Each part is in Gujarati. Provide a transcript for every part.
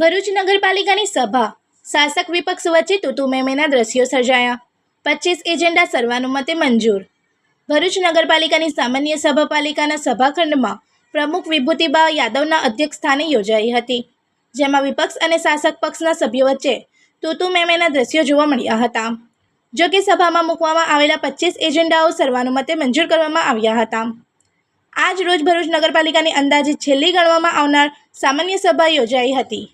ભરૂચ નગરપાલિકાની સભા. શાસક વિપક્ષ વચ્ચે તૂતુ મેમેના દ્રશ્યો સર્જાયા. પચીસ એજન્ડા સર્વાનુમતે મંજૂર. ભરૂચ નગરપાલિકાની સામાન્ય સભાપાલિકાના સભાખંડમાં પ્રમુખ વિભૂતિબા યાદવના અધ્યક્ષ સ્થાને યોજાઈ હતી, જેમાં વિપક્ષ અને શાસક પક્ષના સભ્યો વચ્ચે તૂતુ મેમેના દ્રશ્યો જોવા મળ્યા હતા. જો કે સભામાં મૂકવામાં આવેલા પચીસ એજન્ડાઓ સર્વાનુમતે મંજૂર કરવામાં આવ્યા હતા. આજ રોજ ભરૂચ નગરપાલિકાની અંદાજે છેલ્લી ગણવામાં આવનાર સામાન્ય સભા યોજાઈ હતી.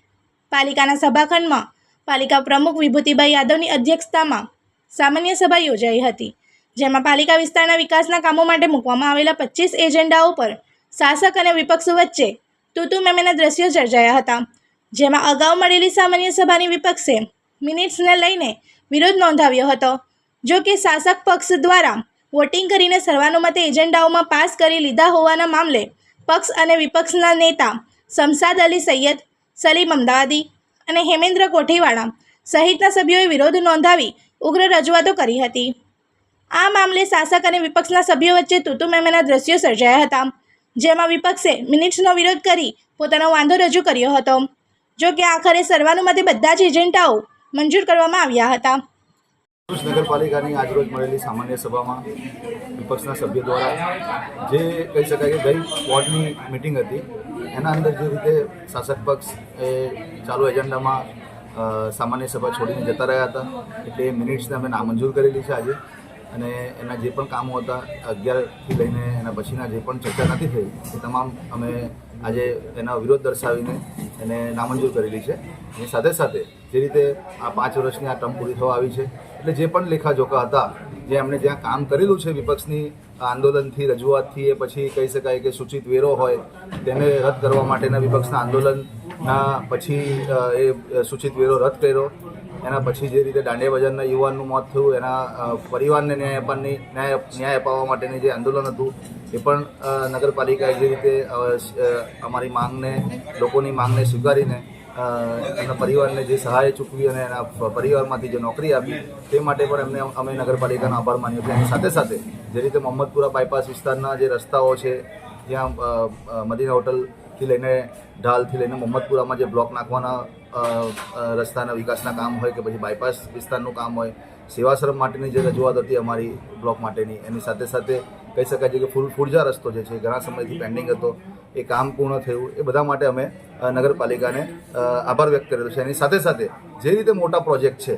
પાલિકાના સભાખંડમાં પાલિકા પ્રમુખ વિભૂતિભાઈ યાદવની અધ્યક્ષતામાં સામાન્ય સભા યોજાઈ હતી, જેમાં પાલિકા વિસ્તારના વિકાસના કામો માટે મૂકવામાં આવેલા પચીસ એજન્ડાઓ પર શાસક અને વિપક્ષ વચ્ચે તૂતુ મેમેના દ્રશ્યો સર્જાયા હતા, જેમાં અગાઉ મળેલી સામાન્ય સભાની વિપક્ષે મિનિટ્સને લઈને વિરોધ નોંધાવ્યો હતો, જો કે શાસક પક્ષ દ્વારા વોટિંગ કરીને સર્વાનુમતે એજન્ડાઓમાં પાસ કરી લીધા હોવાના મામલે પક્ષ અને વિપક્ષના નેતા શમસાદ અલી સૈયદ સલીમ અમદાવાદી અને હેમેન્દ્ર કોઠીવાળા સહિતના સભ્યોએ વિરોધ નોંધાવી ઉગ્ર રજૂઆતો કરી હતી. આ મામલે શાસક અને વિપક્ષના સભ્યો વચ્ચે તૂતુ મેમેના દ્રશ્યો સર્જાયા હતા, જેમાં વિપક્ષે મિનિટ્સનો વિરોધ કરી પોતાનો વાંધો રજૂ કર્યો હતો. જો કે આખરે સર્વાનુમતે બધા જ એજન્ડાઓ મંજૂર કરવામાં આવ્યા હતા. નગરપાલિકાની આજરોજ મળેલી સામાન્ય સભામાં વિપક્ષના સભ્યો દ્વારા જે કહી શકાય કે ગઈ વોર્ડની મિટિંગ હતી એના અંદર જે રીતે શાસક પક્ષ એ ચાલુ એજન્ડામાં સામાન્ય સભા છોડીને જતા રહ્યા હતા, એટલે એ મિનિટ્સને અમે નામંજૂર કરેલી છે આજે. અને એના જે પણ કામો હતા, અગિયારથી લઈને એના પછીના જે પણ ચર્ચા નથી થઈ, એ તમામ અમે આજે એના વિરોધ દર્શાવીને એને નામંજૂર કરેલી છે. એની સાથે સાથે જે રીતે આ પાંચ વર્ષની આ ટર્મ પૂરી થવા આવી છે, એટલે જે પણ લેખાજોખા હતા, જે એમણે જ્યાં કામ કરેલું છે વિપક્ષની આંદોલનથી, રજૂઆતથી એ પછી કહી શકાય કે સૂચિત વેરો હોય, તેને રદ કરવા માટેના વિપક્ષના આંદોલનના પછી એ સૂચિત વેરો રદ કર્યો. એના પછી જે રીતે દાંડિયા બજારના યુવાનનું મોત થયું, એના પરિવારને ન્યાય આપવાની, ન્યાય ન્યાય અપાવવા માટેની જે આંદોલન હતું, એ પણ નગરપાલિકાએ જે રીતે અમારી માંગને, લોકોની માંગને સ્વીકારીને એમના પરિવારને જે સહાય ચૂકવી અને એના પરિવારમાંથી જે નોકરી આપી, તે માટે પણ એમને અમે નગરપાલિકાનો આભાર માન્યો છે. એની સાથે સાથે જે રીતે મોહમ્મદપુરા બાયપાસ વિસ્તારના જે રસ્તાઓ છે જ્યાં મદીના હોટલથી લઈને ઢાલથી લઈને મોહમ્મદપુરામાં જે બ્લોક નાખવાના રસ્તાના વિકાસના કામ હોય કે પછી બાયપાસ વિસ્તારનું કામ હોય સેવાશ્રમ માટેની જે રજૂઆત હતી અમારી બ્લોક માટેની, એની સાથે સાથે કહી શકાય છે કે ફૂલ, ફૂરજા રસ્તો જે છે, ઘણા સમયથી પેન્ડિંગ હતો. એ કામ પૂર્ણ થયું, એ બધા માટે અમે નગરપાલિકાને આભાર વ્યક્ત કરેલો છે. એની સાથે સાથે જે રીતે મોટા પ્રોજેક્ટ છે,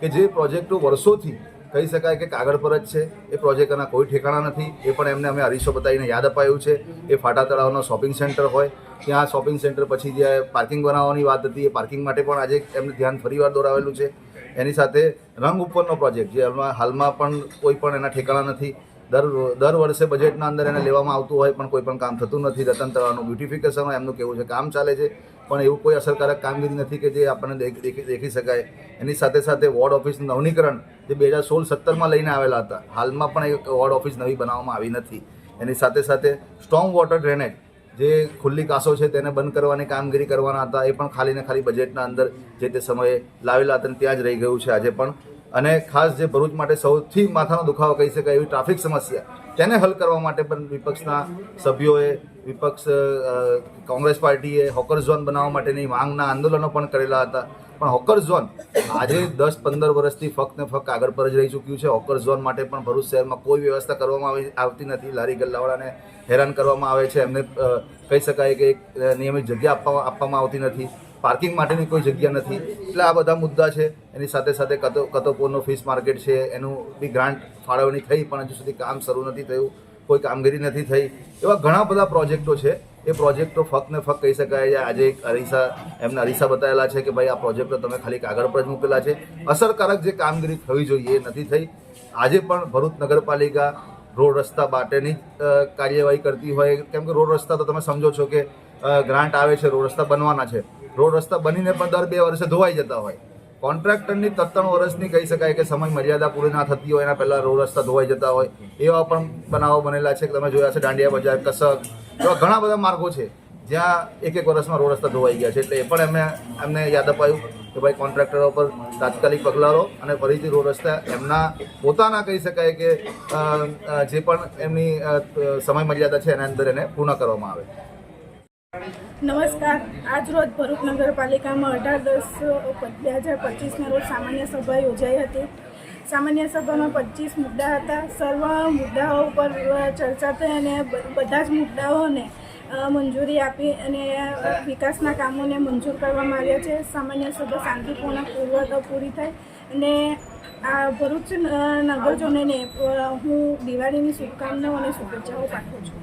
કે જે પ્રોજેક્ટો વર્ષોથી કહી શકાય કે કાગળ પર જ છે, એ પ્રોજેક્ટના કોઈ ઠેકાણા નથી, એ પણ એમને અમે અરીસો બતાવીને યાદ અપાયું છે. એ ફાટા તળાવનો શોપિંગ સેન્ટર હોય, ત્યાં શોપિંગ સેન્ટર પછી જે પાર્કિંગ બનાવવાની વાત હતી, એ પાર્કિંગ માટે પણ આજે એમને ધ્યાન ફરીવાર દોરાવેલું છે. એની સાથે રંગ ઉપરનો પ્રોજેક્ટ, જે હાલમાં હાલમાં પણ કોઈ પણ એના ઠેકાણા નથી દર દર વર્ષે બજેટના અંદર એને લેવામાં આવતું હોય પણ કોઈ પણ કામ થતું નથી. રતન તળાવનું બ્યુટિફિકેશન એમનું કેવું છે કામ ચાલે છે, પણ એવું કોઈ અસરકારક કામગીરી નથી કે જે આપણને દેખી શકાય. એની સાથે સાથે વોર્ડ ઓફિસનું નવનીકરણ જે બે હજાર સોળ સત્તરમાં લઈને આવેલા હતા, હાલમાં પણ એક વોર્ડ ઓફિસ નવી બનાવવામાં આવી નથી. એની સાથે સાથે સ્ટ્રોંગ વોટર ડ્રેનેજ જે ખુલ્લી કાસો છે તેને બંધ કરવાની કામગીરી કરવાના હતા, એ પણ ખાલી ને ખાલી બજેટના અંદર જે તે સમયે લાવેલા હતા ત્યાં જ રહી ગયું છે. આજે પણ અને ખાસ જે ભરૂચ માટે સૌથી માથાનો દુખાવો કહી શકાય એવી ટ્રાફિક સમસ્યા, તેને હલ કરવા માટે પણ વિપક્ષના સભ્યોએ, વિપક્ષ કોંગ્રેસ પાર્ટીએ હોકર ઝોન બનાવવા માટેની માંગના આંદોલનો પણ કરેલા હતા. પણ હોકર ઝોન આજે દસ પંદર વર્ષથી ફક્ત ને ફક્ત આગળ પર જ રહી ચૂક્યું છે. હોકર ઝોન માટે પણ ભરૂચ શહેરમાં કોઈ વ્યવસ્થા કરવામાં આવી, આવતી નથી. લારી ગલ્લાવાળાને હેરાન કરવામાં આવે છે. એમને કહી શકાય કે એક નિયમિત જગ્યા આપવામાં આપવામાં આવતી નથી. પાર્કિંગ માટેની કોઈ જગ્યા નથી. એટલે આ બધા મુદ્દા છે. એની સાથે સાથે કતો, કતોપોરનો ફિશ માર્કેટ છે. એનું બી ગ્રાન્ટ ફાળવણી થઈ, પણ હજુ સુધી કામ શરૂ નથી થયું. કોઈ કામગીરી નથી થઈ. એવા ઘણા બધા પ્રોજેક્ટો છે. એ પ્રોજેક્ટો ફક્ત ને ફક્ત કહી શકાય છે, આજે એક અરીસા, એમને અરીસા બતાવેલા છે કે ભાઈ આ પ્રોજેક્ટો તમે ખાલી કાગળ પર જ મૂકેલા છે. અસરકારક જે કામગીરી થવી જોઈએ એ નથી થઈ. આજે પણ ભરૂચ નગરપાલિકા રોડ રસ્તા માટેની કાર્યવાહી કરતી હોય. કેમ કે રોડ રસ્તા તો તમે સમજો છો કે ગ્રાન્ટ આવે છે, રોડ રસ્તા બનવાના છે. રોડ રસ્તા બનીને પણ દર બે વર્ષે ધોવાઈ જતા હોય. કોન્ટ્રાક્ટરની ત્રણ વર્ષની કહી શકાય કે સમય મર્યાદા પૂરી ના થતી હોય, એના પહેલાં રોડ રસ્તા ધોવાઈ જતા હોય. એવા પણ બનાવો બનેલા છે કે તમે જોયા છે દાંડિયા બજાર કસક એવા ઘણા બધા માર્ગો છે જ્યાં એક એક વર્ષમાં રોડ રસ્તા ધોવાઈ ગયા છે. એટલે એ પણ એમને એમને યાદ અપાયું કે ભાઈ કોન્ટ્રાક્ટરો પર તાત્કાલિક પગલાં લો અને ફરીથી રોડ રસ્તા એમના પોતાના કહી શકાય કે જે પણ એમની સમય મર્યાદા છે એના અંદર એને પૂર્ણ કરવામાં આવે. નમસ્કાર. આજ રોજ ભરૂચ નગરપાલિકામાં અઢાર દસ બે હજાર પચીસના રોજ સામાન્ય સભા યોજાઈ હતી. સામાન્ય સભામાં પચીસ મુદ્દા હતા. સર્વ મુદ્દાઓ ઉપર ચર્ચા થઈ અને બધા જ મુદ્દાઓને મંજૂરી આપી અને વિકાસના કામોને મંજૂર કરવામાં આવ્યા છે. સામાન્ય સભા શાંતિપૂર્ણ, પૂર્વક પૂરી થાય અને આ ભરૂચ નગરજનોને હું દિવાળીની શુભકામનાઓ અને શુભેચ્છાઓ પાઠવું છું.